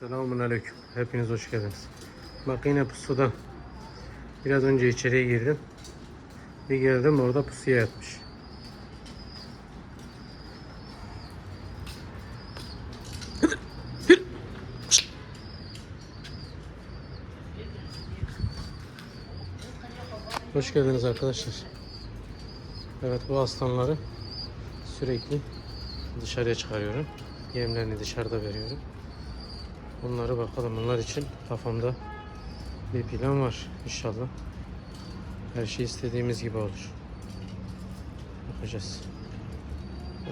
Selamun Aleyküm. Hepiniz hoş geldiniz. Bak yine pusuda. Biraz önce içeriye girdim. Bir geldim orada pusuya yatmış. Hoş geldiniz arkadaşlar. Evet bu aslanları sürekli dışarıya çıkarıyorum. Yemlerini dışarıda veriyorum. Bunları bakalım bunlar için kafamda bir plan var inşallah. Her şey istediğimiz gibi olur. Bakacağız.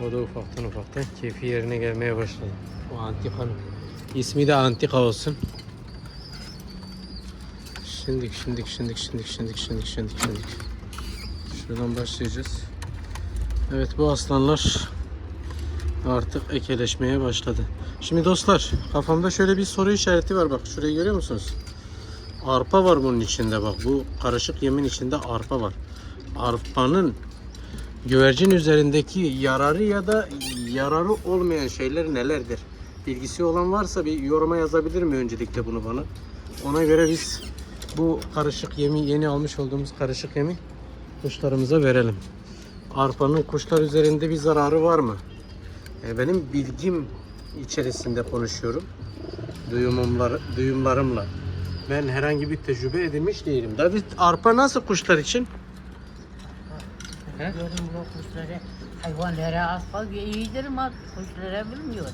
O da ufaktan ufaktan keyfi yerine gelmeye başladı. O Antika'nın. İsmi de Antika olsun. Şimdik şimdik şimdik şimdik şimdik şimdik şimdik şimdik. Şuradan başlayacağız. Evet bu aslanlar artık ekeleşmeye başladı. Şimdi dostlar kafamda şöyle bir soru işareti var bak şurayı görüyor musunuz? Arpa var bunun içinde bak bu karışık yemin içinde arpa var. Arpanın güvercin üzerindeki yararı ya da yararı olmayan şeyler nelerdir? Bilgisi olan varsa bir yoruma yazabilir mi öncelikle bunu bana? Ona göre biz bu karışık yemi yeni almış olduğumuz karışık yemi kuşlarımıza verelim. Arpanın kuşlar üzerinde bir zararı var mı? E, benim bilgim içerisinde konuşuyorum. Duyumumlar, duyumlarımla. Ben herhangi bir tecrübe edinmiş değilim. David arpa nasıl kuşlar için? He? Diyorum bu kuşları hayvanlara asfalt iyidir ama kuşlara bilmiyorum.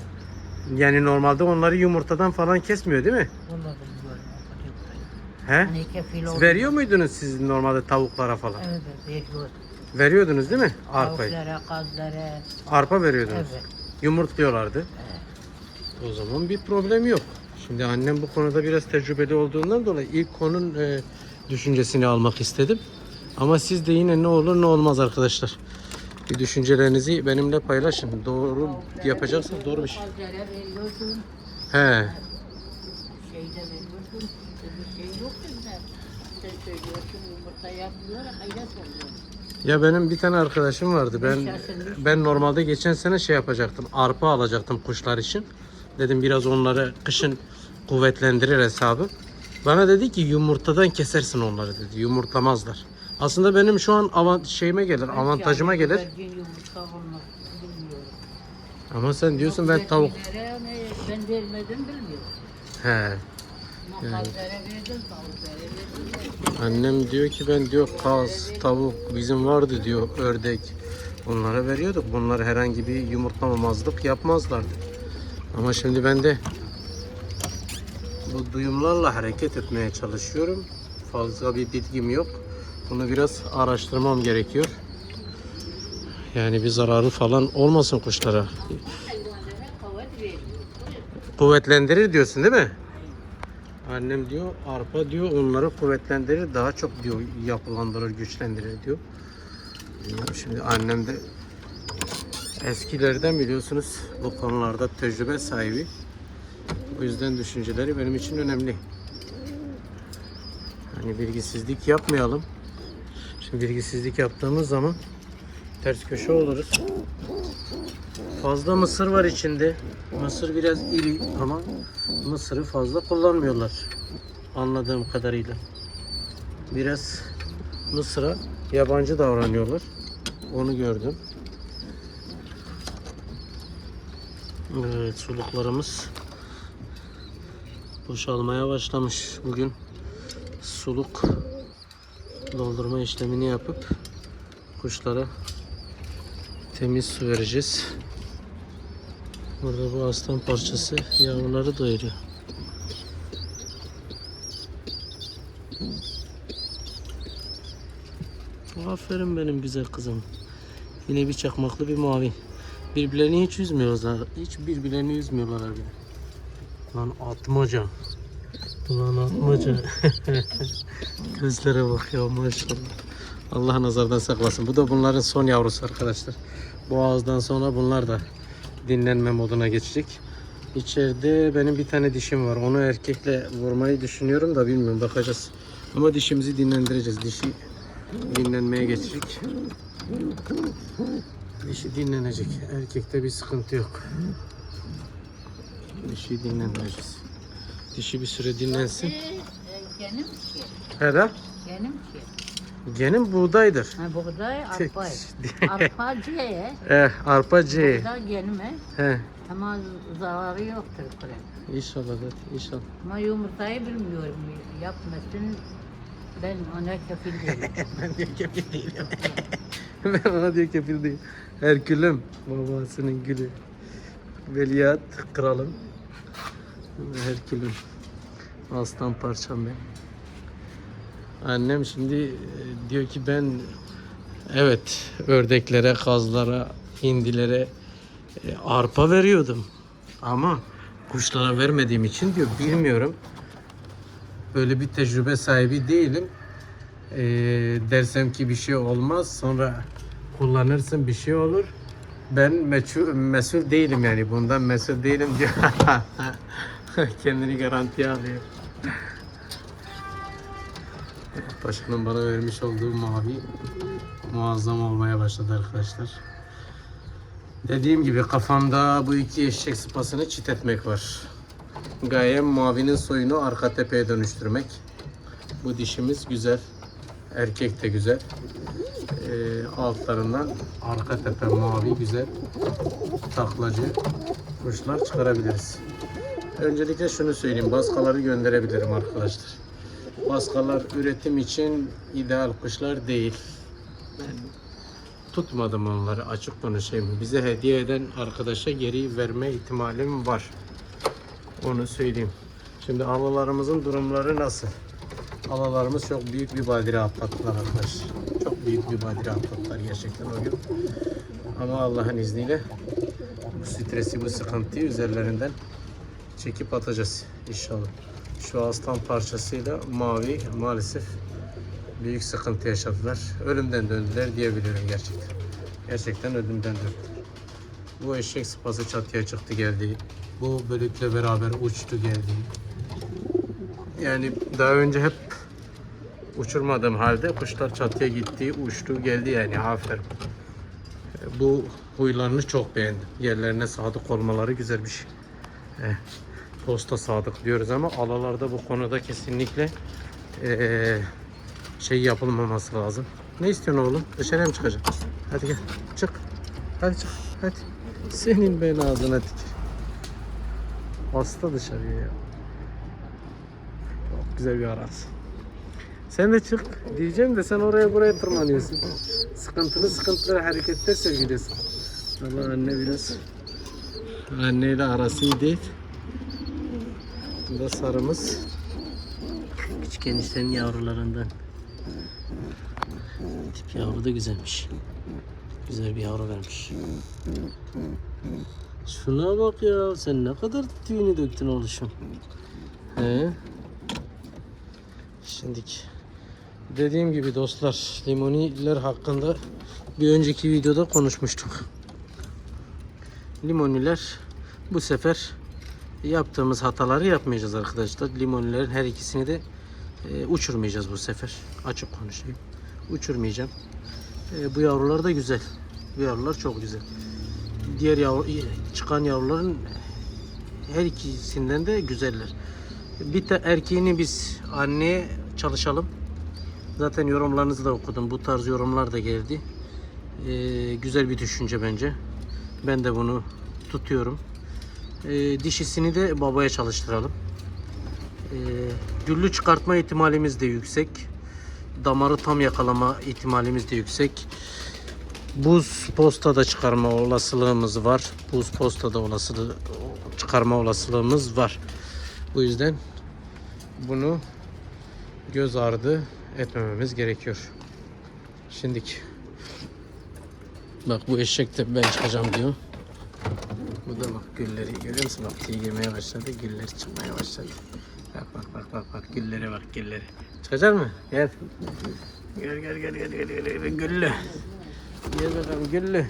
Yani normalde onları yumurtadan falan kesmiyor değil mi? Bunu bilmiyorum. o kategoriyi. He? Hani kefil oldu. Veriyor muydunuz siz normalde tavuklara falan? Evet veriyor. Veriyordunuz değil mi arpayı? Tavuklara, kazlara. Arpa veriyordunuz. Evet. Yumurtluyorlardı. O zaman bir problem yok. Şimdi annem bu konuda biraz tecrübeli olduğundan dolayı ilk konun e, düşüncesini almak istedim. Ama siz de yine ne olur ne olmaz arkadaşlar. Bir düşüncelerinizi benimle paylaşın. Doğru yapacaksanız doğru bir şey. He. Şey sen söylüyorsun yumurta yapmıyor. Hayret oluyor. Ya benim bir tane arkadaşım vardı. Ben ben normalde geçen sene şey yapacaktım. Arpa alacaktım kuşlar için. Dedim biraz onları kışın kuvvetlendirir hesabı. Bana dedi ki yumurtadan kesersin onları dedi. Yumurtlamazlar. Aslında benim şu an avant şeyime gelir, avantajıma gelir. Ama sen diyorsun ben tavuk. Ben vermedim bilmiyorum. He. Verdim. Annem diyor ki ben diyor kaz, tavuk bizim vardı diyor ördek. Bunlara veriyorduk. Bunlar herhangi bir yumurtlamamazlık yapmazlardı. Ama şimdi ben de bu duyumlarla hareket etmeye çalışıyorum. Fazla bir bilgim yok. Bunu biraz araştırmam gerekiyor. Yani bir zararı falan olmasın kuşlara. Kuvvetlendirir diyorsun değil mi? Annem diyor arpa diyor onları kuvvetlendirir daha çok diyor yapılandırır güçlendirir diyor. Şimdi annem de eskilerden biliyorsunuz bu konularda tecrübe sahibi. O yüzden düşünceleri benim için önemli. Hani bilgisizlik yapmayalım. Şimdi bilgisizlik yaptığımız zaman ters köşe oluruz. Fazla mısır var içinde. Mısır biraz iri ama mısırı fazla kullanmıyorlar. Anladığım kadarıyla. Biraz mısıra yabancı davranıyorlar. Onu gördüm. Evet suluklarımız boşalmaya başlamış. Bugün suluk doldurma işlemini yapıp kuşlara temiz su vereceğiz. Burada bu aslan parçası yavruları doyuruyor. Aferin benim güzel kızım. Yine bir çakmaklı bir mavi. Birbirlerini hiç üzmüyorlar. Hiç birbirlerini üzmüyorlar abi. Lan atmaca. Lan atmaca. Gözlere bak ya maşallah. Allah nazardan saklasın. Bu da bunların son yavrusu arkadaşlar. Bu ağızdan sonra bunlar da dinlenme moduna geçecek. İçeride benim bir tane dişim var. Onu erkekle vurmayı düşünüyorum da bilmiyorum bakacağız. Ama dişimizi dinlendireceğiz. Dişi dinlenmeye geçecek. Dişi dinlenecek. Erkekte bir sıkıntı yok. Dişi dinlendireceğiz. Dişi bir süre dinlensin. Genim ki. Hele Genim ki. Genin buğdaydır. Ha, buğday arpa. Arpa C. Eh, arpa C. Buğday gelme. He. Ama zararı yoktur kure. İnşallah zaten inşallah. Ama yumurtayı bilmiyorum. Yapmasın. Ben ona kefil değilim. ben diyor kefil değilim. ben ona diyor kefil değilim. Herkülüm babasının gülü. Veliaht kralım. Herkülüm. Aslan parçam ben. Annem şimdi e, diyor ki ben evet ördeklere, kazlara, hindilere e, arpa veriyordum. Ama kuşlara vermediğim için diyor bilmiyorum. Böyle bir tecrübe sahibi değilim. E, dersem ki bir şey olmaz sonra kullanırsın bir şey olur. Ben meçhul, mesul değilim yani bundan mesul değilim diyor. Kendini garantiye alıyor. Paşa'nın bana vermiş olduğu mavi muazzam olmaya başladı arkadaşlar. Dediğim gibi kafamda bu iki eşek sıpasını çit etmek var. Gayem mavinin soyunu arka tepeye dönüştürmek. Bu dişimiz güzel. Erkek de güzel. Ee, altlarından arka tepe mavi güzel taklacı kuşlar çıkarabiliriz. Öncelikle şunu söyleyeyim. Baskaları gönderebilirim arkadaşlar. Baskalar üretim için ideal kuşlar değil. Ben tutmadım onları açık konuşayım. Bize hediye eden arkadaşa geri verme ihtimalim var. Onu söyleyeyim. Şimdi alalarımızın durumları nasıl? Alalarımız çok büyük bir badire atlattılar arkadaşlar. Çok büyük bir badire atlattılar gerçekten o gün. Ama Allah'ın izniyle bu stresi, bu sıkıntıyı üzerlerinden çekip atacağız inşallah. Şu aslan parçasıyla mavi maalesef büyük sıkıntı yaşadılar. Ölümden döndüler diyebilirim gerçekten. Gerçekten ölümden döndüler. Bu eşek sıpası çatıya çıktı geldi. Bu bölükle beraber uçtu geldi. Yani daha önce hep uçurmadığım halde kuşlar çatıya gitti, uçtu, geldi yani aferin. Bu huylarını çok beğendim. Yerlerine sadık olmaları güzel bir şey. Eh, posta sadık diyoruz ama alalarda bu konuda kesinlikle eh, şey yapılmaması lazım. Ne istiyorsun oğlum? Dışarıya mı çıkacaksın? Hadi gel. Çık. Hadi çık. Hadi. Senin ben ağzına tükür. Hasta dışarıya ya. Çok güzel bir arazi. Sen de çık diyeceğim de sen oraya buraya tırmanıyorsun. Sıkıntılı sıkıntılı hareketler sergiliyorsun. Allah anne biraz anneyle arası iyi değil. Bu sarımız. Küçük eniştenin yavrularından. Tip yavru da güzelmiş. Güzel bir yavru vermiş. Şuna bak ya sen ne kadar tüyünü döktün oluşum. He? Şimdiki dediğim gibi dostlar limoniler hakkında bir önceki videoda konuşmuştuk. Limoniler bu sefer yaptığımız hataları yapmayacağız arkadaşlar. Limonilerin her ikisini de e, uçurmayacağız bu sefer. Açık konuşayım. Uçurmayacağım. E, bu yavrular da güzel. Bu yavrular çok güzel. Diğer yavru, çıkan yavruların her ikisinden de güzeller. Bir de erkeğini biz anneye çalışalım. Zaten yorumlarınızı da okudum. Bu tarz yorumlar da geldi. Ee, güzel bir düşünce bence. Ben de bunu tutuyorum. Ee, dişisini de babaya çalıştıralım. Ee, güllü çıkartma ihtimalimiz de yüksek. Damarı tam yakalama ihtimalimiz de yüksek. Buz postada çıkarma olasılığımız var. Buz postada olasılığı çıkarma olasılığımız var. Bu yüzden bunu göz ardı etmememiz gerekiyor. Şimdiki bak bu eşek de ben çıkacağım diyor. Bu da bak gülleri görüyor musun? Bak tüy girmeye başladı. Güller çıkmaya başladı. Bak bak bak bak bak güllere bak gülleri. Çıkacak mı? Gel. Gel gel gel gel gel gel, güllü. Gel bakalım güllü.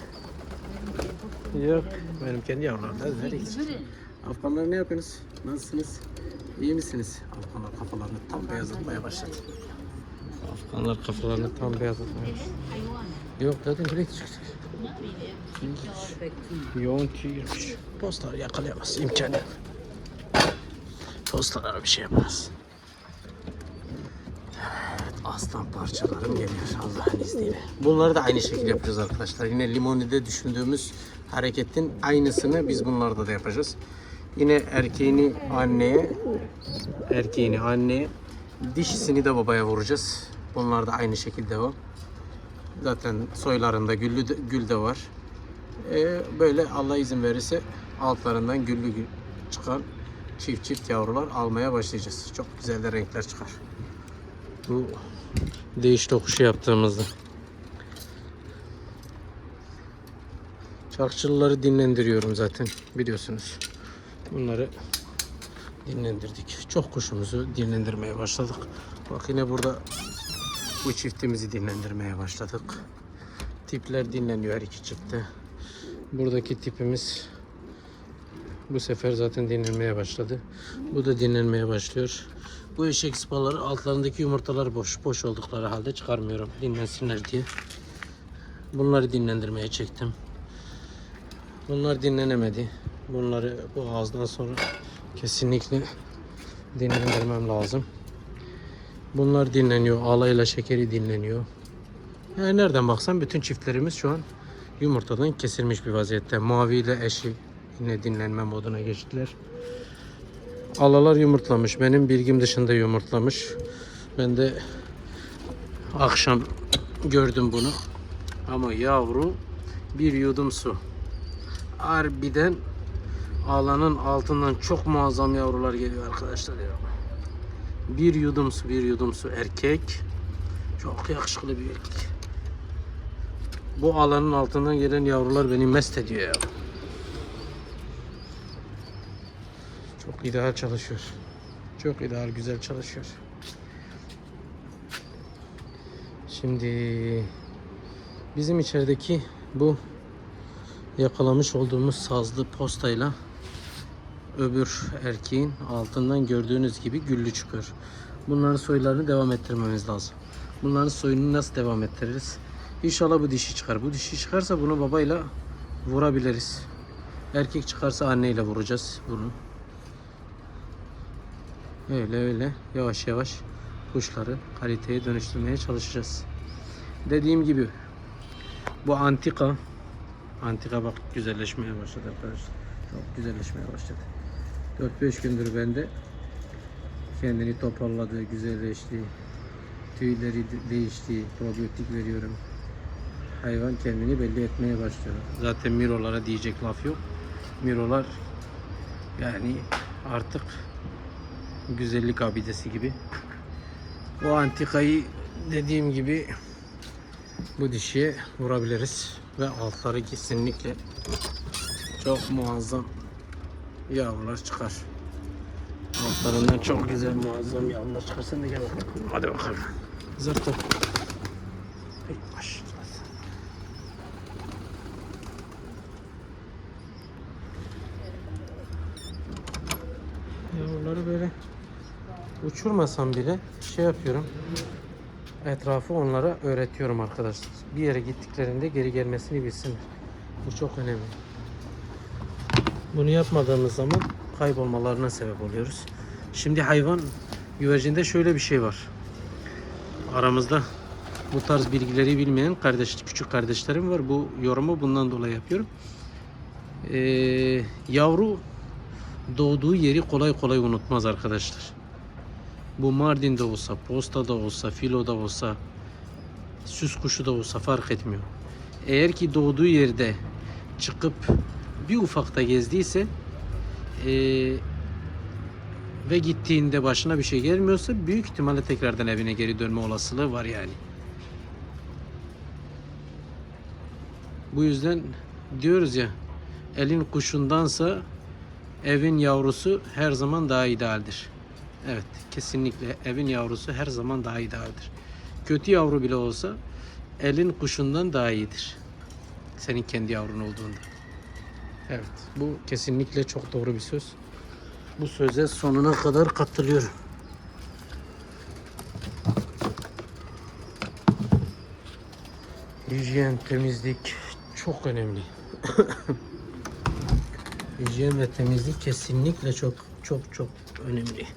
Yok benim kendi yavrularım. Nereye gidecek? Afganlar ne yapıyorsunuz? Nasılsınız? İyi misiniz? Afganlar kafalarını tam beyazlatmaya başladı. Afganlar kafalarını tam beyazlatmaya başladı. Yok zaten direkt çıkacak. Yoğun girmiş. Postları yakalayamaz. imkanı yok. Tostalara bir şey yaparız. Evet, aslan parçalarım geliyor Allah'ın izniyle. Bunları da aynı şekilde yapacağız arkadaşlar. Yine limonide düşündüğümüz hareketin aynısını biz bunlarda da yapacağız. Yine erkeğini anneye, erkeğini anneye, dişisini de babaya vuracağız. Bunlar da aynı şekilde o. Zaten soylarında güllü de, gül de var. Ee, böyle Allah izin verirse altlarından güllü gül çıkan çift çift yavrular almaya başlayacağız. Çok güzel de renkler çıkar. Bu değiş tokuşu yaptığımızda. Çarkçılıları dinlendiriyorum zaten biliyorsunuz. Bunları dinlendirdik. Çok kuşumuzu dinlendirmeye başladık. Bak yine burada bu çiftimizi dinlendirmeye başladık. Tipler dinleniyor her iki çiftte. Buradaki tipimiz bu sefer zaten dinlenmeye başladı. Bu da dinlenmeye başlıyor. Bu eşek sıpaları altlarındaki yumurtalar boş. Boş oldukları halde çıkarmıyorum. Dinlensinler diye. Bunları dinlendirmeye çektim. Bunlar dinlenemedi. Bunları bu ağızdan sonra kesinlikle dinlendirmem lazım. Bunlar dinleniyor. Ağlayla şekeri dinleniyor. Yani nereden baksan bütün çiftlerimiz şu an yumurtadan kesilmiş bir vaziyette. Mavi ile eşi yine dinlenme moduna geçtiler. Alalar yumurtlamış. Benim bilgim dışında yumurtlamış. Ben de akşam gördüm bunu. Ama yavru bir yudum su. Harbiden alanın altından çok muazzam yavrular geliyor arkadaşlar ya. Bir yudum su, bir yudum su erkek. Çok yakışıklı bir erkek. Bu alanın altından gelen yavrular beni mest ediyor ya. Çok ideal çalışıyor. Çok ideal güzel çalışıyor. Şimdi bizim içerideki bu yakalamış olduğumuz sazlı postayla öbür erkeğin altından gördüğünüz gibi güllü çıkıyor. Bunların soylarını devam ettirmemiz lazım. Bunların soyunu nasıl devam ettiririz? İnşallah bu dişi çıkar. Bu dişi çıkarsa bunu babayla vurabiliriz. Erkek çıkarsa anneyle vuracağız bunu. Öyle öyle yavaş yavaş kuşları kaliteye dönüştürmeye çalışacağız. Dediğim gibi bu antika antika bak güzelleşmeye başladı arkadaşlar. Çok güzelleşmeye başladı. 4-5 gündür bende kendini toparladı, güzelleşti. Tüyleri de- değişti, probiyotik veriyorum. Hayvan kendini belli etmeye başlıyor. Zaten mirolara diyecek laf yok. Mirolar yani artık güzellik abidesi gibi. O antikayı dediğim gibi bu dişiye vurabiliriz ve altları kesinlikle çok muazzam yavrular çıkar. Altlarından çok güzel muazzam yavrular çıkar. Sen de gel bakalım. Hadi bakalım. Zırtı. Yavruları böyle uçurmasam bile şey yapıyorum. Etrafı onlara öğretiyorum arkadaşlar. Bir yere gittiklerinde geri gelmesini bilsinler. Bu çok önemli. Bunu yapmadığımız zaman kaybolmalarına sebep oluyoruz. Şimdi hayvan güvercinde şöyle bir şey var. Aramızda bu tarz bilgileri bilmeyen kardeş, küçük kardeşlerim var. Bu yorumu bundan dolayı yapıyorum. Ee, yavru doğduğu yeri kolay kolay unutmaz arkadaşlar. Bu Mardin'de olsa, Posta'da olsa, Filo'da olsa, süs kuşu da olsa fark etmiyor. Eğer ki doğduğu yerde çıkıp bir ufakta gezdiyse eee, ve gittiğinde başına bir şey gelmiyorsa büyük ihtimalle tekrardan evine geri dönme olasılığı var yani. Bu yüzden diyoruz ya elin kuşundansa evin yavrusu her zaman daha idealdir. Evet kesinlikle evin yavrusu her zaman daha idealdir. Kötü yavru bile olsa elin kuşundan daha iyidir. Senin kendi yavrun olduğunda. Evet bu kesinlikle çok doğru bir söz. Bu söze sonuna kadar katılıyorum. Hijyen, temizlik çok önemli. Hijyen ve temizlik kesinlikle çok çok çok önemli.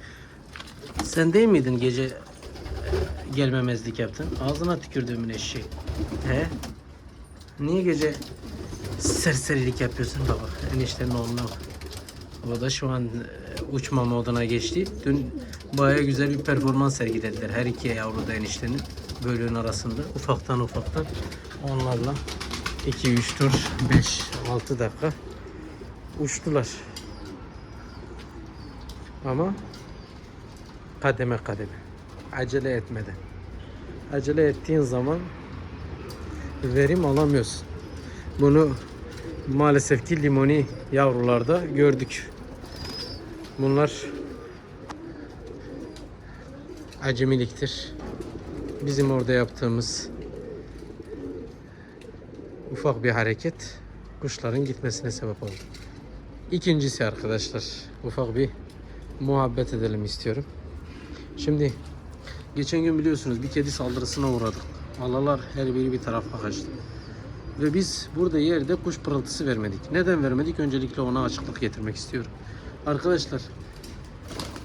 Sen değil miydin gece e, gelmemezlik yaptın? Ağzına tükürdüğümün eşeği. He? Niye gece serserilik yapıyorsun baba? Eniştenin oğluna. O da şu an e, uçma moduna geçti. Dün baya güzel bir performans sergilediler. Her iki yavru da eniştenin bölüğün arasında. Ufaktan ufaktan onlarla 2, 3 tur, 5, 6 dakika uçtular. Ama kademe kademe. Acele etmeden. Acele ettiğin zaman verim alamıyorsun. Bunu maalesef ki limoni yavrularda gördük. Bunlar acemiliktir. Bizim orada yaptığımız ufak bir hareket kuşların gitmesine sebep oldu. İkincisi arkadaşlar ufak bir muhabbet edelim istiyorum. Şimdi geçen gün biliyorsunuz bir kedi saldırısına uğradık. Alalar her biri bir tarafa kaçtı. Ve biz burada yerde kuş pırıltısı vermedik. Neden vermedik? Öncelikle ona açıklık getirmek istiyorum. Arkadaşlar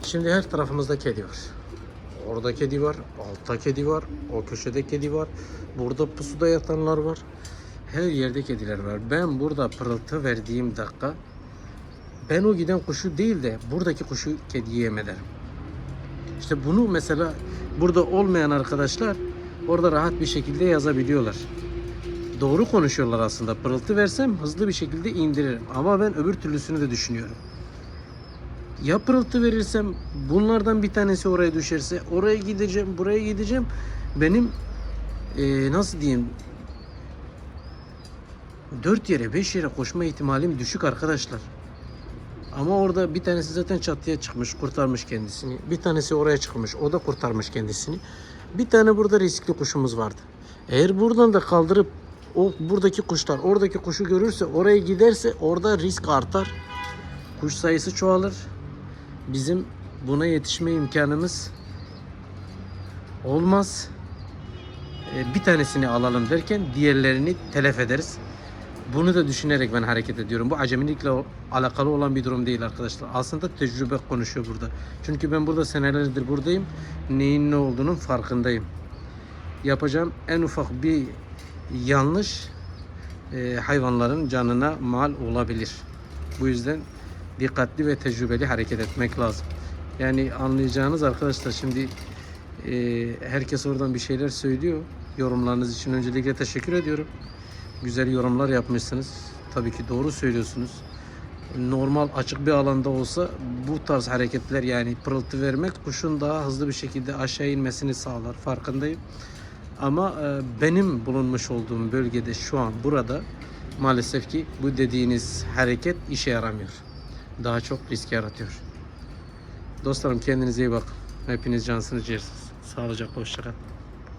şimdi her tarafımızda kedi var. Orada kedi var, altta kedi var, o köşede kedi var. Burada pusuda yatanlar var. Her yerde kediler var. Ben burada pırıltı verdiğim dakika ben o giden kuşu değil de buradaki kuşu kediye yem ederim. İşte bunu mesela burada olmayan arkadaşlar orada rahat bir şekilde yazabiliyorlar. Doğru konuşuyorlar aslında. Pırıltı versem hızlı bir şekilde indiririm. Ama ben öbür türlüsünü de düşünüyorum. Ya pırıltı verirsem bunlardan bir tanesi oraya düşerse oraya gideceğim, buraya gideceğim. Benim eee, nasıl diyeyim dört yere beş yere koşma ihtimalim düşük arkadaşlar. Ama orada bir tanesi zaten çatıya çıkmış, kurtarmış kendisini. Bir tanesi oraya çıkmış, o da kurtarmış kendisini. Bir tane burada riskli kuşumuz vardı. Eğer buradan da kaldırıp o buradaki kuşlar oradaki kuşu görürse, oraya giderse orada risk artar. Kuş sayısı çoğalır. Bizim buna yetişme imkanımız olmaz. Ee, Bir tanesini alalım derken diğerlerini telef ederiz. Bunu da düşünerek ben hareket ediyorum. Bu acemilikle alakalı olan bir durum değil arkadaşlar. Aslında tecrübe konuşuyor burada. Çünkü ben burada senelerdir buradayım. Neyin ne olduğunun farkındayım. Yapacağım en ufak bir yanlış e, hayvanların canına mal olabilir. Bu yüzden dikkatli ve tecrübeli hareket etmek lazım. Yani anlayacağınız arkadaşlar şimdi e, herkes oradan bir şeyler söylüyor. Yorumlarınız için öncelikle teşekkür ediyorum. Güzel yorumlar yapmışsınız. Tabii ki doğru söylüyorsunuz. Normal açık bir alanda olsa bu tarz hareketler yani pırıltı vermek kuşun daha hızlı bir şekilde aşağı inmesini sağlar. Farkındayım. Ama e, benim bulunmuş olduğum bölgede şu an burada maalesef ki bu dediğiniz hareket işe yaramıyor. Daha çok risk yaratıyor. Dostlarım kendinize iyi bakın. Hepiniz cansınız ciğersiniz. Sağlıcakla hoşçakalın.